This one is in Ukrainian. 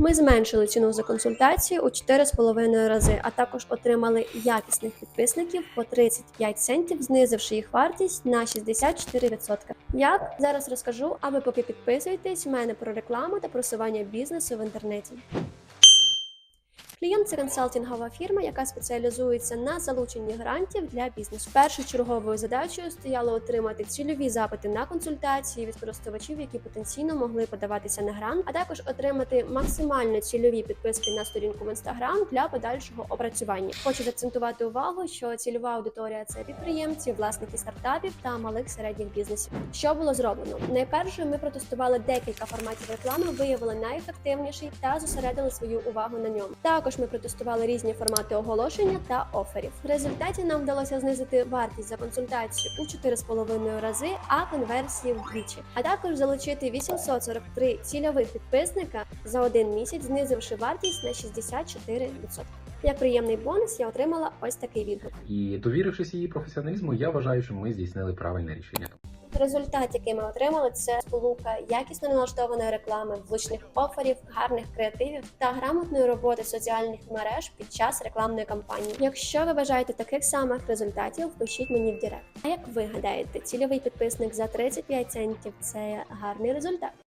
Ми зменшили ціну за консультацію у 4,5 рази, а також отримали якісних підписників по 35 центів, знизивши їх вартість на 64%. Як зараз розкажу, а ви поки підписуєтесь в мене про рекламу та просування бізнесу в інтернеті. Клієнт це консалтингова фірма, яка спеціалізується на залученні грантів для бізнесу. Першочерговою задачею стояло отримати цільові запити на консультації від користувачів, які потенційно могли подаватися на грант, а також отримати максимально цільові підписки на сторінку в інстаграм для подальшого опрацювання. Хочу заакцентувати увагу, що цільова аудиторія це підприємці, власники стартапів та малих середніх бізнесів. Що було зроблено? Найперше ми протестували декілька форматів реклами, виявили найефективніший та зосередили свою увагу на ньому. Також ми протестували різні формати оголошення та оферів. В результаті нам вдалося знизити вартість за консультацію у 4,5 рази, а конверсії вдвічі. А також залучити 843 цільових підписника за один місяць, знизивши вартість на 64%. Як приємний бонус, я отримала ось такий відгук. І довірившись її професіоналізму, я вважаю, що ми здійснили правильне рішення. Результат, який ми отримали, це сполука якісно налаштованої реклами, влучних оферів, гарних креативів та грамотної роботи соціальних мереж під час рекламної кампанії. Якщо ви бажаєте таких самих результатів, пишіть мені в Директ. А як ви гадаєте, цільовий підписник за 35 центів це гарний результат?